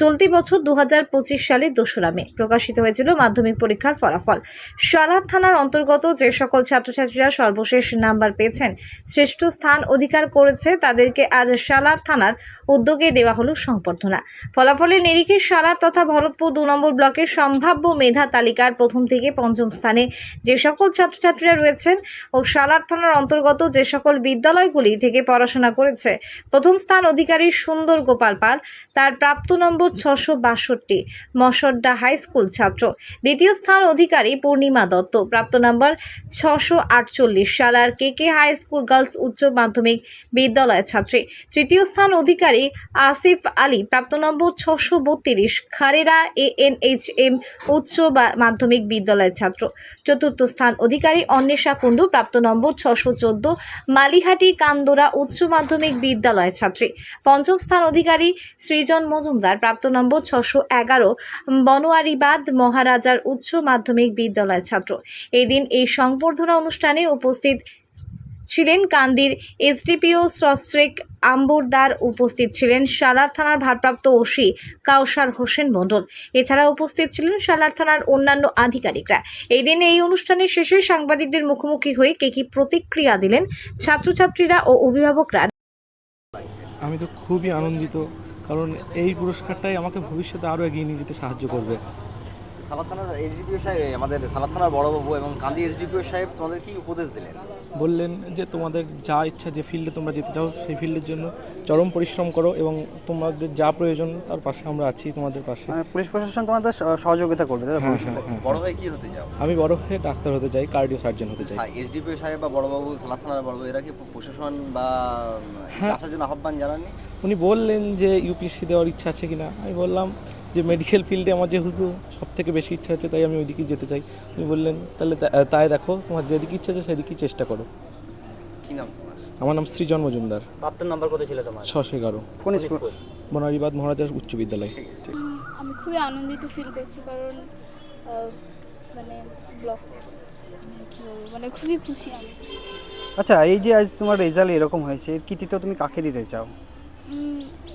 চলতি বছর দু সালের দোসরা মে প্রকাশিত হয়েছিল মাধ্যমিক পরীক্ষার ফলাফল। সালার থানার অন্তর্গত যে সকল ছাত্রছাত্রীরা সর্বশেষ নাম্বার পেয়েছেন, শ্রেষ্ঠ স্থান অধিকার করেছে তাদেরকে আজ সালার থানার উদ্যোগে দেওয়া হলো সংবর্ধনা। ফলাফলের নিরিখে সালার তথা ভরতপুর দু নম্বর ব্লকের সম্ভাব্য মেধা তালিকার প্রথম থেকে পঞ্চম স্থানে যে সকল ছাত্রছাত্রীরা রয়েছেন ও সালার থানার অন্তর্গত যে সকল বিদ্যালয়গুলি থেকে পড়াশোনা করেছে, প্রথম স্থান অধিকারী সুন্দর গোপাল পাল, তার প্রাপ্ত নম্বর ছশো বাষট্টি, মশড্ডা হাই স্কুল ছাত্র। দ্বিতীয় স্থান অধিকারী পূর্ণিমা দত্ত। প্রাপ্ত নম্বর ছশো আটচল্লিশ, Salar K K high school girls উচ্চ মাধ্যমিক বিদ্যালয় ছাত্রী। তৃতীয় স্থান অধিকারী আসিফ আলী। প্রাপ্ত নম্বর ছশো বত্রিশ, Kharera A N H M উচ্চ মাধ্যমিক বিদ্যালয় ছাত্র। চতুর্থ স্থান অধিকারী অন্বেষা কুণ্ডু। প্রাপ্ত নম্বর ছশো চোদ্দ, মালিহাটি কান্দোরা উচ্চ মাধ্যমিক বিদ্যালয় ছাত্রী। পঞ্চম স্থান অধিকারী সৃজন মজুমদার। প্রাপ্ত নম্বর, ছশো এগারো বনোয়ারিবাদ মহারাজার উচ্চ মাধ্যমিক বিদ্যালয় ছাত্র। এদিন এই সংবর্ধনা অনুষ্ঠানে উপস্থিত ছিলেন কান্দির এসডিপিও সস্ত্রিক আম্বরদার, উপস্থিত ছিলেন সালার থানার ভারপ্রাপ্ত ওসি কাউসার হোসেন মণ্ডল। এছাড়া উপস্থিত ছিলেন সালার থানার অন্যান্য আধিকারিকরা। এই দিন এই অনুষ্ঠানের শেষে সাংবাদিকদের মুখোমুখি হয়ে কে কি প্রতিক্রিয়া দিলেন ছাত্রছাত্রীরা ও অভিভাবকরা? আমি তো খুবই আনন্দিত কারণ এই পুরস্কারটাই আমাকে ভবিষ্যতে আরও এগিয়ে নিয়ে যেতে সাহায্য করবে। সালাদ থানার এসডিপিও সাহেব আমাদের সালাদ থানার বড়বাবু এবং কান্দি এসডিপিও সাহেব তোমাদের কি উপদেশ দিলেন? বললেন যে তোমাদের যা ইচ্ছা যে ফিল্ডে তোমরা যেতে চাও সেই ফিল্ডের জন্য চরম পরিশ্রম করো এবং তোমাদের যা প্রয়োজন তার পাশে আমরা আছি তোমাদের পাশে। মানে পুলিশ প্রশাসন তোমাদের সহযোগিতা করবে? হ্যাঁ হ্যাঁ হ্যাঁ। বড় ভাই কি হতে যাও আমি বড় হয়ে ডাক্তার হতে চাই কার্ডিও সার্জন হতে চাই। এসডিপিও সাহেব বা বড়বাবু সালাদ থানার বড়বাবু এরা কি প্রশাসন বা হ্যাঁ। আসার জন্য আহ্বান জানাননি? উনি বললেন যে ইউপিএসসি দেওয়ার ইচ্ছা আছে কিনা। আমি বললাম যে মেডিকেল ফিল্ডে আমার যেহেতু সব থেকে বেশি ইচ্ছা আছে তাই আমি ওইদিকেই যেতে চাই। উনি বললেন তাহলে তাই দেখো তোমার যেদিকে ইচ্ছা আছে সেদিকেই চেষ্টা করো। কি নাম আমার নাম সৃজন মজুমদার। প্রাপ্ত নাম্বার কত ছিল তোমার? ছশো এগারো কোন স্কুল? বনারিবাদ মহারাজার উচ্চ বিদ্যালয়। আমি খুবই আনন্দিত ফিল করছি কারণ মানে ব্লক মানে খুবই খুশি আমি। আচ্ছা এই যে আজ তোমার রেজাল্ট এরকম হয়েছে এর কৃতিত্ব তুমি কাকে দিতে চাও?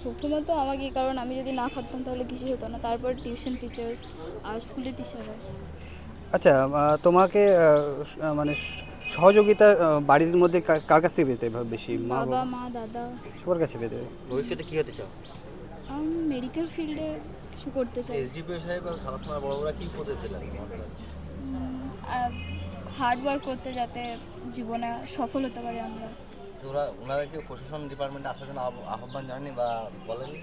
প্রথমত আমাকে কারণ আমি যদি না খাটতাম তাহলে কিছু হতো না। তারপর টিউশন টিচার্স আর স্কুলের টিচাররা আচ্ছা তোমাকে মানে সহযোগিতা বাড়ির মধ্যে কা- কার কাছ থেকে পেতে বেশি? মা বাবা মা দাদা। সবার কাছে পেতে? ভবিষ্যতে কি হতে চাও? আমি মেডিকেল ফিল্ডে কিছু করতে চাই। এসডিপিও সাহেব আর সালাদ থানার বড়বাবুরা কি? আর হার্ড ওয়ার্ক করতে যাতে জীবনে সফল হতে পারি আমরা। তো ওরা ওনারা কি প্রশাসন ডিপার্টমেন্টে আসার জন্য আহ্ব- আহ্বান জানাননি বা বলেনি?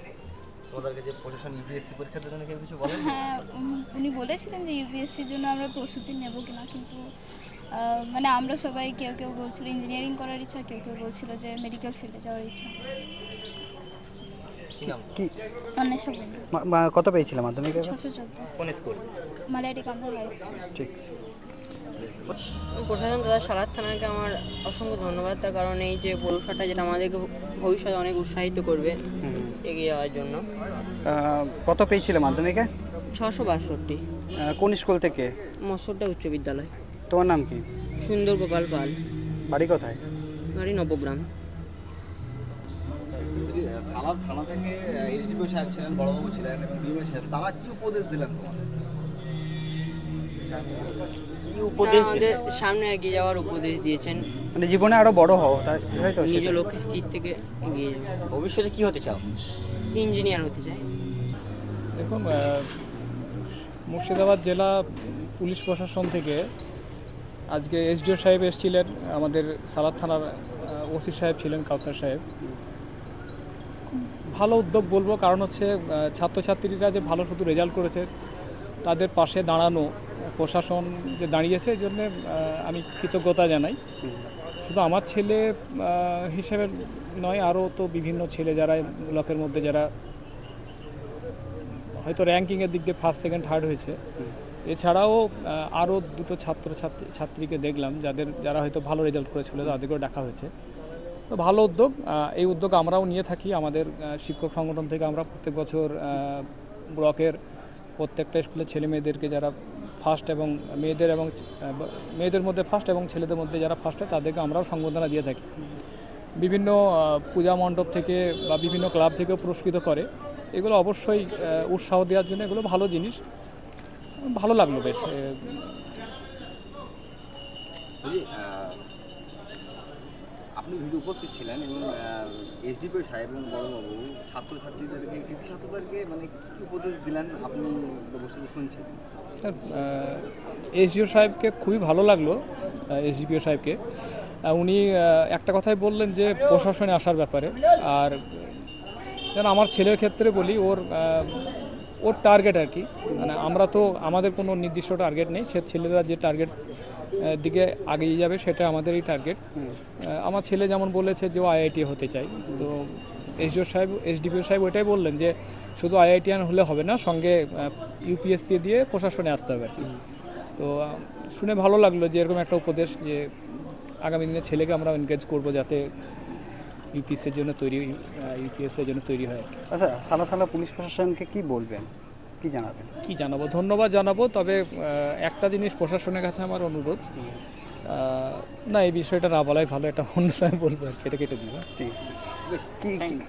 তোমাদেরকে যে প্রশাসন ইউপিএসসি পরীক্ষার জন্য কেউ কিছু বলেন? হ্যাঁ উম, উনি বলেছিলেন যে ইউপিএসসির জন্য আমরা প্রস্তুতি নেব কিনা কিন্তু আহ, মানে আমরা সবাই কেউ কেউ বলছিল ইঞ্জিনিয়ারিং করার ইচ্ছা কেউ কেউ বলছিল যে মেডিকেল ফিল্ডে যাওয়ার ইচ্ছা। কি নাম? কি? অন্বেষক মা- মা- কত পেয়েছিল মাধ্যমিকে? ছশো চোদ্দ। কোন স্কুল? মালাইটি কান্দার হাই স্কুল। ঠিক প্রশাসন তথা সালাদ থানাকে আমার অসংখ্য ধন্যবাদ তার কারণ এই যে পুরস্কারটা যেটা আমাদেরকে ভবিষ্যতে অনেক উৎসাহিত করবে এগিয়ে যাওয়ার জন্য। কত পেয়েছিলে মাধ্যমিকে? ছশো বাষট্টি। কোন স্কুল থেকে? মৎস্যটা উচ্চ বিদ্যালয়। তোমার নাম কি? সুন্দর গোপাল পাল। বাড়ি কোথায়? বাড়ি নবগ্রাম। সালাদ থানা থেকে এসডিপিও সাহেব ছিলেন বড়বাবু ছিলেন এবং ডিএমএ ছিলেন তারা কি উপদেশ দিলেন তোমাদের? কি উপদেশ আমাদের সামনে এগিয়ে যাওয়ার উপদেশ দিয়েছেন। মানে জীবনে আরও বড় হও তাই তো নিজ লক্ষ্যে স্থির থেকে এগিয়ে যাওয়া ভবিষ্যতে কি হতে চাও? ইঞ্জিনিয়ার হতে চাই। দেখুন মুর্শিদাবাদ জেলা পুলিশ প্রশাসন থেকে আজকে এসডিও সাহেব এসেছিলেন আমাদের সালাদ থানার ওসি সাহেব ছিলেন কাউসার সাহেব। ভালো উদ্যোগ বলব কারণ হচ্ছে ছাত্রছাত্রীরা যে ভালো শুধু রেজাল্ট করেছে তাদের পাশে দাঁড়ানো প্রশাসন যে দাঁড়িয়েছে, এই জন্যে আমি কৃতজ্ঞতা জানাই। শুধু আমার ছেলে হিসেবে নয়, আরও তো বিভিন্ন ছেলে যারা ব্লকের মধ্যে যারা হয়তো র্যাঙ্কিংয়ের দিক দিয়ে ফার্স্ট সেকেন্ড থার্ড হয়েছে। এছাড়াও আরও দুটো ছাত্র ছাত্রী ছাত্রীকে দেখলাম, যাদের, যারা হয়তো ভালো রেজাল্ট করেছিল, তাদেরকেও ডাকা হয়েছে। তো ভালো উদ্যোগ এই উদ্যোগ আমরাও নিয়ে থাকি। আমাদের শিক্ষক সংগঠন থেকে আমরা প্রত্যেক বছর ব্লকের প্রত্যেকটা স্কুলের ছেলে মেয়েদেরকে যারা ফার্স্ট এবং মেয়েদের এবং, মেয়েদের মধ্যে ফার্স্ট এবং ছেলেদের মধ্যে যারা ফার্স্ট হয়, তাদেরকে আমরাও সংবর্ধনা দিয়ে থাকি। বিভিন্ন পূজা মণ্ডপ থেকে বা বিভিন্ন ক্লাব থেকেও পুরস্কৃত করে। এগুলো অবশ্যই উৎসাহ দেওয়ার জন্য এগুলো ভালো জিনিস। ভালো লাগল বেশ আপনি ভিডিও উপস্থিত ছিলেন এবং এসডিপি সাহেব এবং বড়বাবু, ছাত্রছাত্রীদেরকে কৃতি ছাত্রদেরকে মানে কি উপদেশ দিলেন আপনি বসে শুনছেন? এসডিও সাহেবকে খুবই ভালো লাগল এসডিপিও সাহেবকে। উনি একটা কথাই বললেন যে, প্রশাসনে আসার ব্যাপারে। আর, যেন আমার ছেলের ক্ষেত্রে বলি, ওর ওর টার্গেট আর কি। মানে আমরা তো, আমাদের কোনো নির্দিষ্ট টার্গেট নেই। ছেলেরা যে টার্গেট দিকে আগিয়ে যাবে, সেটা আমাদেরই টার্গেট আমার ছেলে যেমন বলেছে যে ও আইআইটি হতে চাই তো এসডিও সাহেব এসডিপিও সাহেব ওইটাই বললেন যে শুধু আইআইটিয়ান হলে হবে না, সঙ্গে ইউপিএসসি দিয়ে প্রশাসনে আসতে হবে আর কি। তো শুনে ভালো লাগল যে এরকম একটা উপদেশ যে আগামী দিনে ছেলেকে আমরা এনকারেজ করব যাতে ইউপিএসসির জন্য তৈরি ইউপিএসসির জন্য তৈরি হয় আচ্ছা সালা থানা পুলিশ প্রশাসনকে কি বলবেন? কি জানাবেন? কী জানাব? ধন্যবাদ জানাব তবে একটা জিনিস প্রশাসনের কাছে আমার অনুরোধ। না এই বিষয়টা না বলাই ভালো এটা অন্য সময় বলব আর এটা কেটে দিবা ঠিক। কি কি-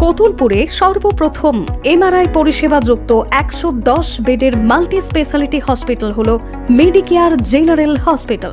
কতুলপুরে সর্বপ্রথম এমআরআই পরিষেবা যুক্ত একশো দশ বেডের মাল্টি স্পেশালিটি হসপিটাল হল মেডিকেয়ার জেনারেল হসপিটাল।